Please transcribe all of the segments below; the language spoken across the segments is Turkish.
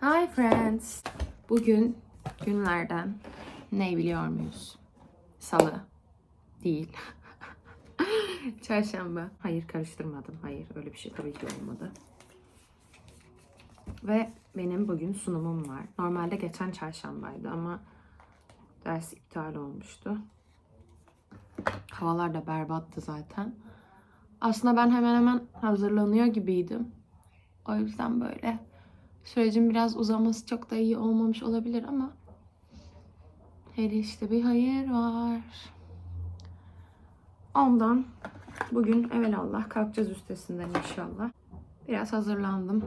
Hi friends. Bugün günlerden ne biliyor muyuz? Salı. Değil. Çarşamba. Hayır karıştırmadım. Hayır öyle bir şey tabii ki olmadı. Ve benim bugün sunumum var. Normalde geçen çarşambaydı ama ders iptal olmuştu. Havalar da berbattı zaten. Aslında ben hemen hemen hazırlanıyor gibiydim. O yüzden böyle sürecin biraz uzaması çok da iyi olmamış olabilir ama her işte bir hayır var. Ondan bugün evelallah kalkacağız üstesinden inşallah. Biraz hazırlandım.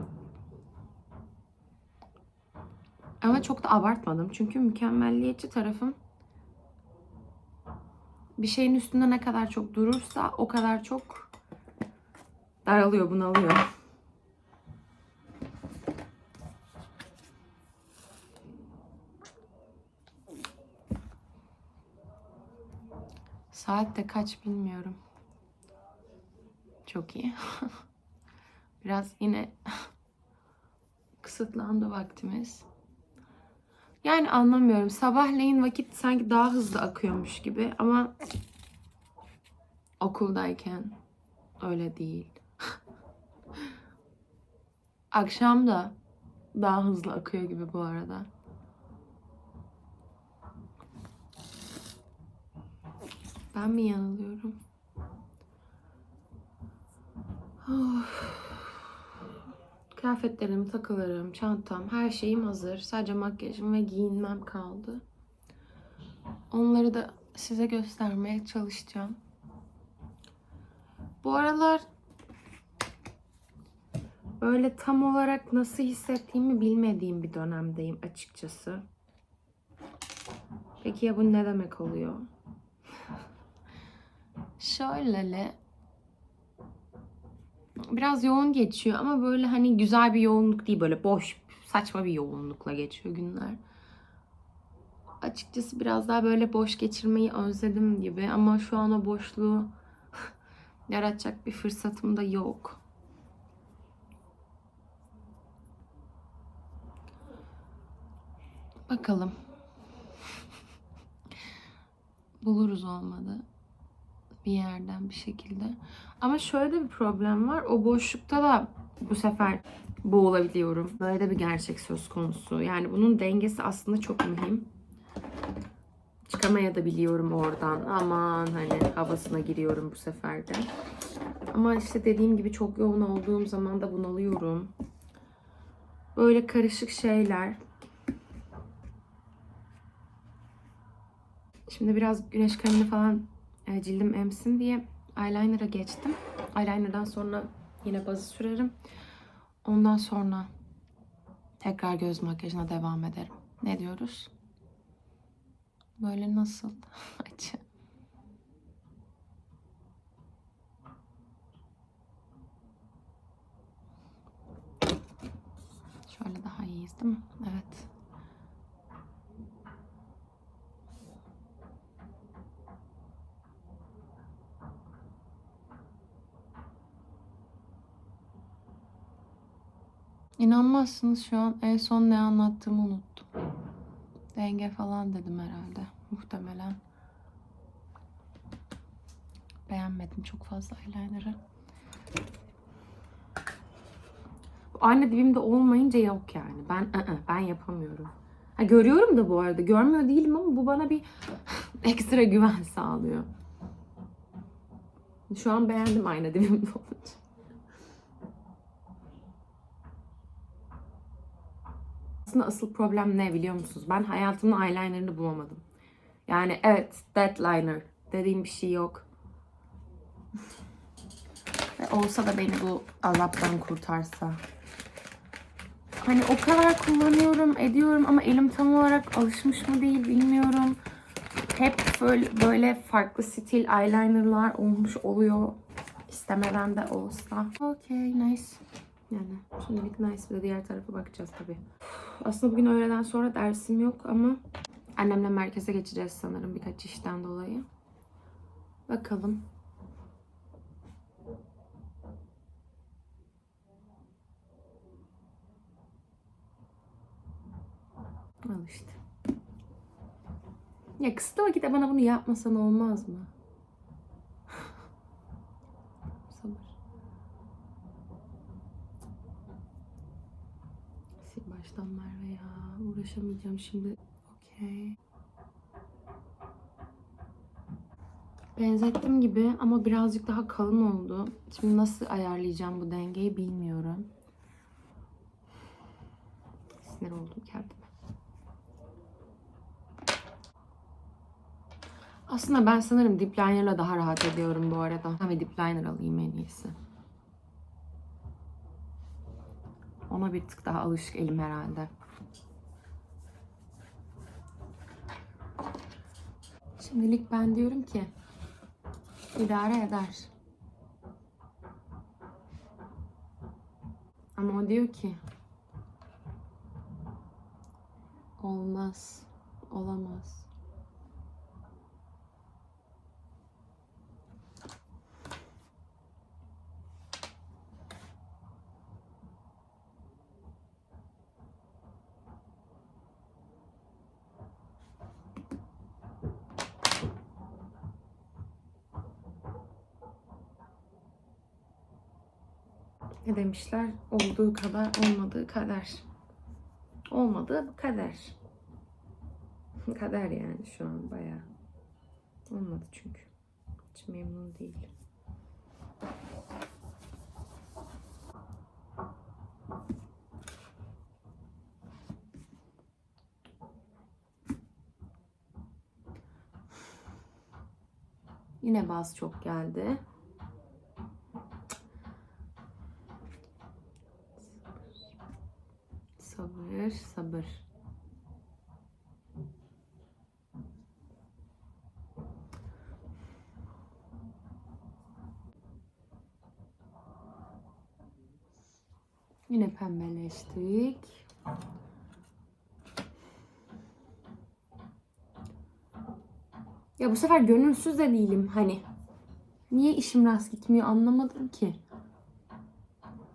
Ama çok da abartmadım. Çünkü mükemmelliyetçi tarafım bir şeyin üstünde ne kadar çok durursa o kadar çok daralıyor, bunalıyor. Saat de kaç bilmiyorum. Çok iyi. Biraz yine kısıtlandı vaktimiz. Yani anlamıyorum. Sabahleyin vakit sanki daha hızlı akıyormuş gibi ama okuldayken öyle değil. Akşam da daha hızlı akıyor gibi bu arada. Ben mi yanılıyorum? Of. Kıyafetlerim, takılarım, çantam, her şeyim hazır. Sadece makyajım ve giyinmem kaldı. Onları da size göstermeye çalışacağım. Bu aralar böyle tam olarak nasıl hissettiğimi bilmediğim bir dönemdeyim açıkçası. Peki ya bu ne demek oluyor? Şöyle biraz yoğun geçiyor ama böyle hani güzel bir yoğunluk değil böyle boş saçma bir yoğunlukla geçiyor günler. Açıkçası biraz daha böyle boş geçirmeyi özledim gibi ama şu an o boşluğu yaratacak bir fırsatım da yok. Bakalım. Buluruz olmadı bir yerden bir şekilde. Ama şöyle de bir problem var. O boşlukta da bu sefer boğulabiliyorum. Böyle de bir gerçek söz konusu. Yani bunun dengesi aslında çok mühim. Çıkamaya da biliyorum oradan. Aman hani havasına giriyorum bu sefer de. Ama işte dediğim gibi çok yoğun olduğum zaman da bunalıyorum. Böyle karışık şeyler. Şimdi biraz güneş kremini falan cildim emsin diye eyeliner'a geçtim. Eyeliner'dan sonra yine bazı sürerim. Ondan sonra tekrar göz makyajına devam ederim. Ne diyoruz? Böyle nasıl? Acı. Şöyle daha iyiyiz değil mi? Evet. İnanmazsınız şu an en son ne anlattığımı unuttum. Denge falan dedim herhalde. Muhtemelen. Beğenmedim çok fazla eyeliner'ı. Aynı dibimde olmayınca yok yani. Ben ı-ı, ben yapamıyorum. Ha, görüyorum da bu arada. Görmüyor değilim ama bu bana bir ekstra güven sağlıyor. Şu an beğendim aynı dibimde olunca. Aslında asıl problem ne biliyor musunuz? Ben hayatımın eyelinerını bulamadım. Yani evet deadliner dediğim bir şey yok. Ve olsa da beni bu azaptan kurtarsa. Hani o kadar kullanıyorum, ediyorum ama elim tam olarak alışmış mı değil bilmiyorum. Hep böyle, böyle farklı stil eyelinerlar olmuş oluyor. İstemeden de olsa. Okay, nice. Yani şimdilik nice de diğer tarafa bakacağız tabii. Aslında bugün öğleden sonra dersim yok ama annemle merkeze geçeceğiz sanırım birkaç işten dolayı. Bakalım. Al işte. Ya kısıtlı vakitte bana bunu yapmasan olmaz mı? Sabır. Sil baştan Merve ya. Uğraşamayacağım şimdi. Okey. Benzettim gibi ama birazcık daha kalın oldu. Şimdi nasıl ayarlayacağım bu dengeyi bilmiyorum. Sinir oldum kendime. Aslında ben sanırım dip liner'la daha rahat ediyorum bu arada. Ama dip liner alayım en iyisi. Ona bir tık daha alışık elim herhalde. Şimdilik ben diyorum ki idare eder. Ama o diyor ki olmaz, olamaz. Ne demişler? Olduğu kadar olmadığı kader. Olmadığı kader. kader yani şu an bayağı. Olmadı çünkü. Hiç memnun değilim. Yine baz çok geldi. Sabır. Yine pembeleştik. Ya bu sefer gönülsüz de değilim hani. Niye işim rast gitmiyor anlamadım ki.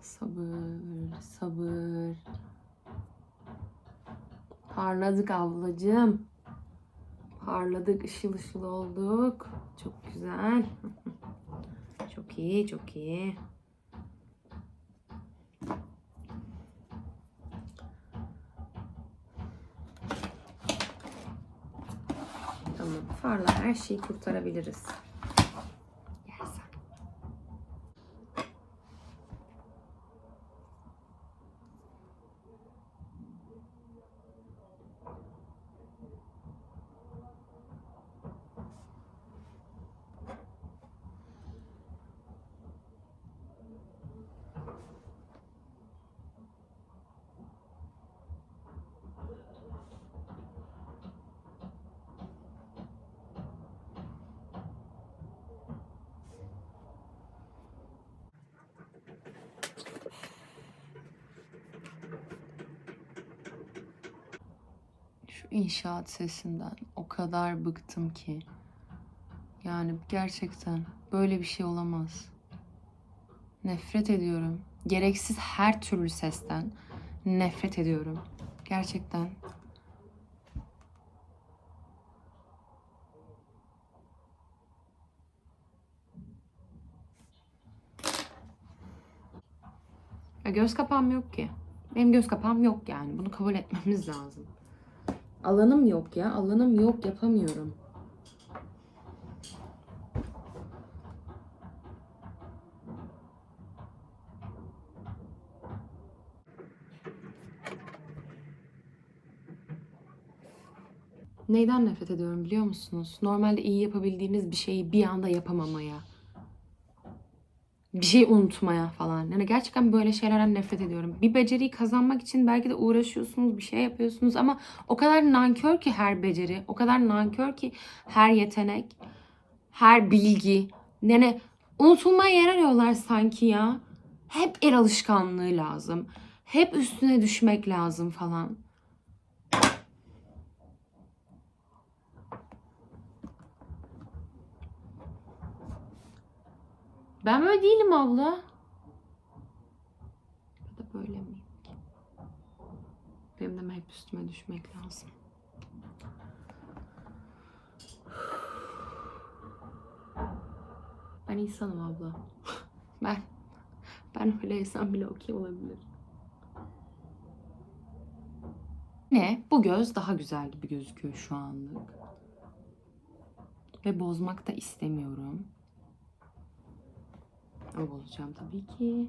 Sabır, sabır. Parladık ablacığım. Parladık, ışıl ışıl olduk. Çok güzel. Çok iyi, çok iyi. Tamam, farla her şeyi kurtarabiliriz. İnşaat sesinden o kadar bıktım ki. Yani gerçekten böyle bir şey olamaz. Nefret ediyorum. Gereksiz her türlü sesten nefret ediyorum. Gerçekten. Ya göz kapağım yok ki. Benim göz kapağım yok yani. Bunu kabul etmemiz lazım. Alanım yok ya. Alanım yok. Yapamıyorum. Neyden nefret ediyorum biliyor musunuz? Normalde iyi yapabildiğiniz bir şeyi bir anda yapamamaya. Bir şey unutmaya falan. Yani gerçekten böyle şeylerden nefret ediyorum. Bir beceriyi kazanmak için belki de uğraşıyorsunuz, bir şey yapıyorsunuz ama o kadar nankör ki her beceri, o kadar nankör ki her yetenek, her bilgi. Yani unutulmaya yer arıyorlar sanki ya. Hep el alışkanlığı lazım. Hep üstüne düşmek lazım falan. Ben böyle değilim abla. Ya da böyle miyim? Benim de hep üstüme düşmek lazım. Ben insanım abla. Ben ben öyleysem bile okey olabilir. Ne? Bu göz daha güzel gibi gözüküyor şu anlık. Ve bozmak da istemiyorum. Ama bozacağım tabii ki.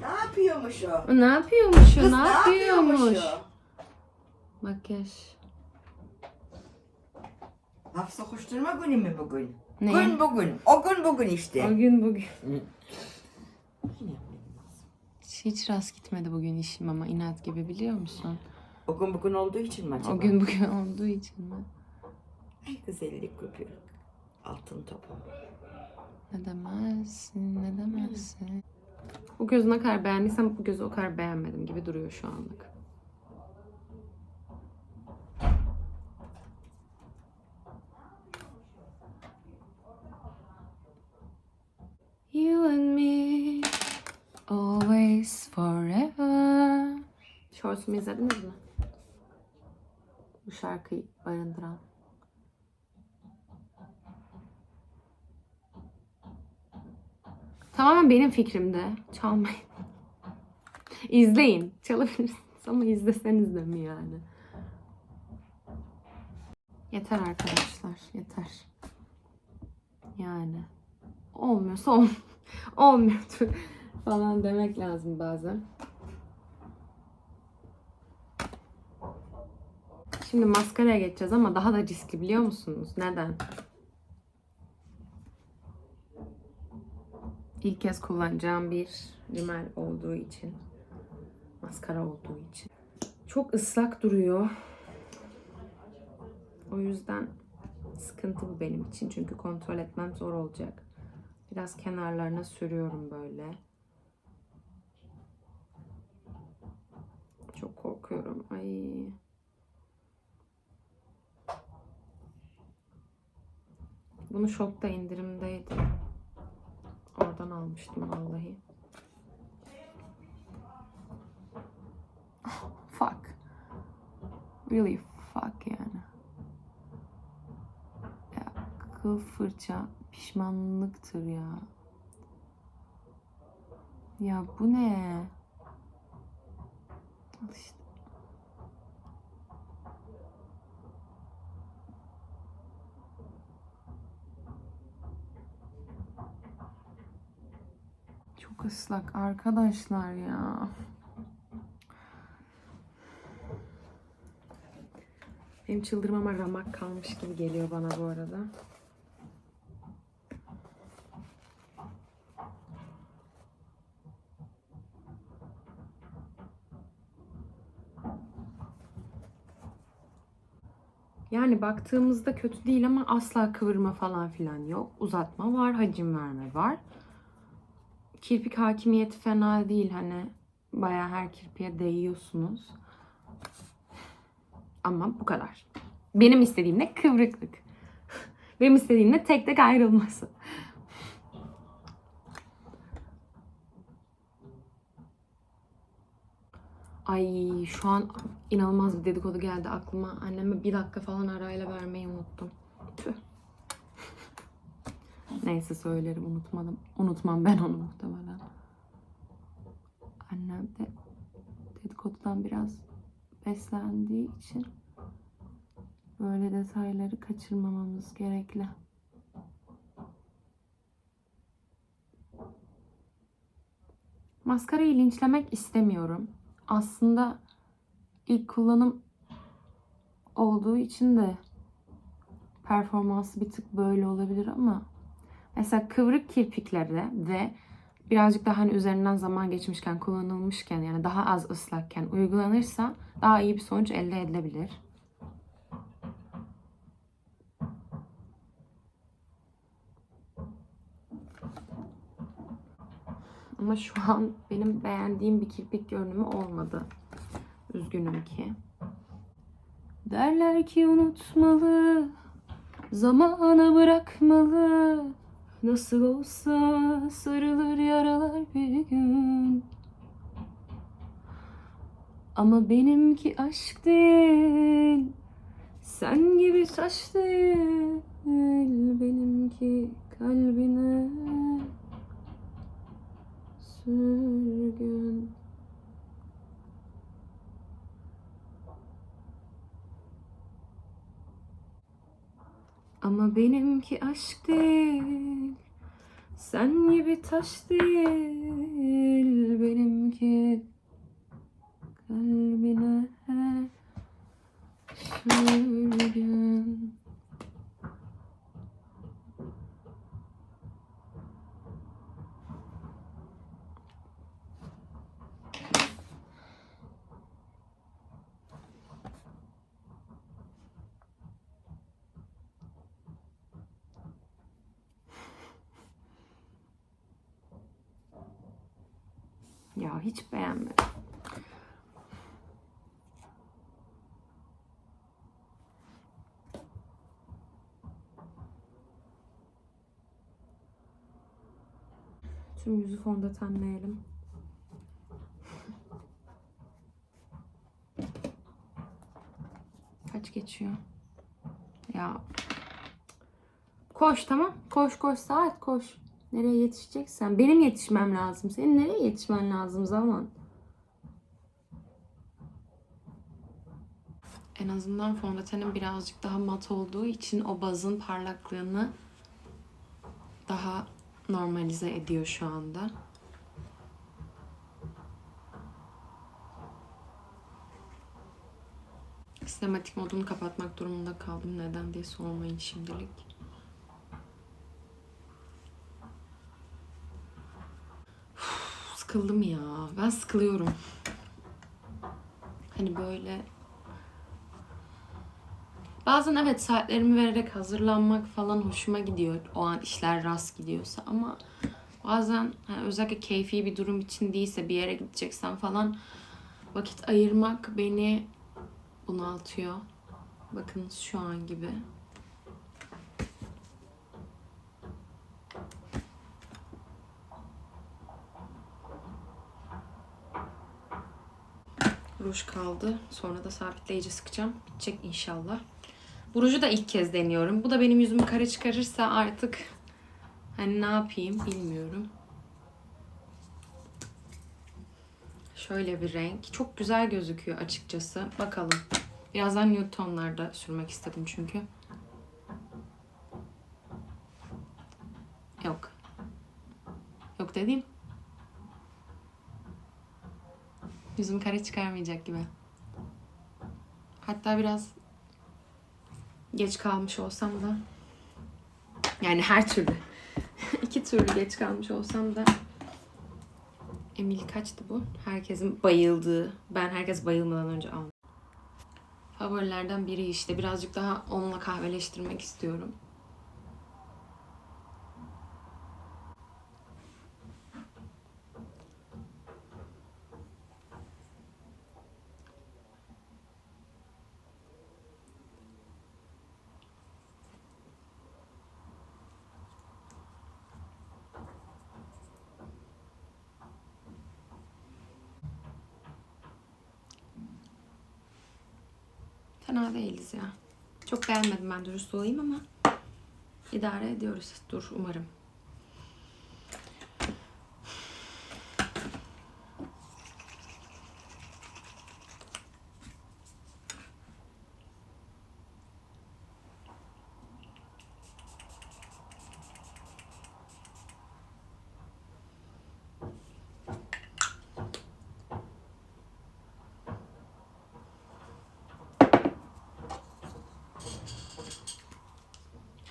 Ne yapıyormuş o? O ne yapıyormuş o? Kız ne yapıyormuş? o? Makyaj. Laf sokuşturma günü mü bugün? Ne? Gün bugün. O gün bugün O işte. gün bugün. Hiç rast gitmedi bugün işim ama inat gibi biliyor musun? O gün bugün olduğu için mi acaba? O gün bugün olduğu için mi? Ay güzellik kopuyor. Altın topu. Ne demezsin, ne demezsin. Bu gözü ne kadar beğendiysem bu gözü o kadar beğenmedim gibi duruyor şu anlık. You and me always forever. Shorts'umu izlediniz mi? Bu şarkıyı barındıran. Tamamen benim fikrimde. Çalmayın. İzleyin. Çalabilirsiniz ama izleseniz de mi yani? Yeter arkadaşlar. Yeter. Yani. Olmuyorsa ol olmuyordur falan demek lazım bazen. Şimdi maskaraya geçeceğiz ama daha da riskli biliyor musunuz? Neden? İlk kez kullanacağım bir rimel olduğu için. Maskara olduğu için. Çok ıslak duruyor. O yüzden sıkıntı bu benim için. Çünkü kontrol etmem zor olacak. Biraz kenarlarına sürüyorum böyle. Korkuyorum. Ay. Bunu şokta indirimdeydi. Oradan almıştım vallahi. Fuck. Really fuck yani. Ya kıl fırça pişmanlıktır ya. Ya bu ne? Al işte. Çok ıslak arkadaşlar ya. Benim çıldırmama ramak kalmış gibi geliyor bana bu arada. Yani baktığımızda kötü değil ama asla kıvırma falan filan yok. Uzatma var, hacim verme var. Kirpik hakimiyeti fena değil hani bayağı her kirpiğe değiyorsunuz. Ama bu kadar. Benim istediğim de kıvrıklık. Benim istediğim de tek tek ayrılması. Ay şu an inanılmaz bir dedikodu geldi aklıma. Anneme bir dakika falan arayla vermeyi unuttum. Tüh. Neyse söylerim unutmadım. Unutmam ben onu muhtemelen. Annem de dedikodudan biraz beslendiği için böyle detayları kaçırmamamız gerekli. Maskarayı linçlemek istemiyorum. Aslında ilk kullanım olduğu için de performansı bir tık böyle olabilir ama mesela kıvrık kirpiklerde ve birazcık daha hani üzerinden zaman geçmişken kullanılmışken yani daha az ıslakken uygulanırsa daha iyi bir sonuç elde edilebilir. Ama şu an benim beğendiğim bir kirpik görünümü olmadı. Üzgünüm ki. Derler ki unutmalı, zamana bırakmalı. Nasıl olsa sarılır yaralar bir gün. Ama benimki aşk değil, sen gibi saç değil. Benimki kalbine sürgün. Ama benimki aşk değil. Sen gibi taş değil. Benimki kalbine sürgün. Ya hiç beğenmedim. Tüm yüzü fondötenleyelim. Kaç geçiyor? Ya. Koş tamam. Koş koş saat koş. Nereye yetişeceksen. Benim yetişmem lazım. Senin nereye yetişmen lazım zaman? En azından fondötenin birazcık daha mat olduğu için o bazın parlaklığını daha normalize ediyor şu anda. Sinematik modunu kapatmak durumunda kaldım. Neden diye sormayın şimdilik. Sıkıldım ya. Ben sıkılıyorum. Hani böyle Bazen evet saatlerimi vererek hazırlanmak falan hoşuma gidiyor. O an işler rast gidiyorsa ama bazen hani özellikle keyfi bir durum için değilse bir yere gideceksen falan vakit ayırmak beni bunaltıyor. Bakın şu an gibi. Ruj kaldı. Sonra da sabitleyici sıkacağım. Bitecek inşallah. Bu ruju da ilk kez deniyorum. Bu da benim yüzümü kara çıkarırsa artık hani ne yapayım bilmiyorum. Şöyle bir renk. Çok güzel gözüküyor açıkçası. Bakalım. Birazdan nude tonlarda sürmek istedim çünkü. Yok. Yok dediğim. Yüzüm kare çıkarmayacak gibi. Hatta biraz geç kalmış olsam da yani her türlü iki türlü geç kalmış olsam da Emil kaçtı bu? Herkesin bayıldığı. Ben herkes bayılmadan önce aldım. Favorilerden biri işte. Birazcık daha onunla kahveleştirmek istiyorum. Ya. Çok beğenmedim ben dürüst olayım ama idare ediyoruz. Dur umarım.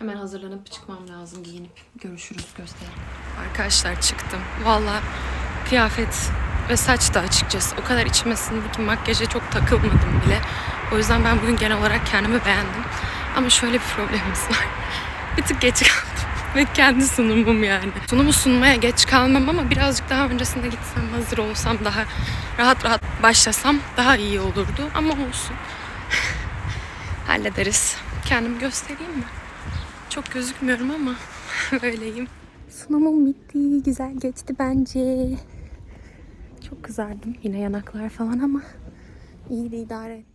Hemen hazırlanıp çıkmam lazım giyinip. Görüşürüz gösterin. Arkadaşlar çıktım. Valla kıyafet ve saç da açıkçası o kadar içime sindi ki makyaja çok takılmadım bile. O yüzden ben bugün genel olarak kendimi beğendim. Ama şöyle bir problemimiz var. Bir tık geç kaldım. Ve kendi sunumum yani. Sunumu sunmaya geç kalmam ama birazcık daha öncesinde gitsem, hazır olsam, daha rahat rahat başlasam daha iyi olurdu. Ama olsun. hallederiz. Kendimi göstereyim mi? Çok gözükmüyorum ama böyleyim. Sunumum bitti. Güzel geçti bence. Çok kızardım. Yine yanaklar falan ama iyi de idare ettim.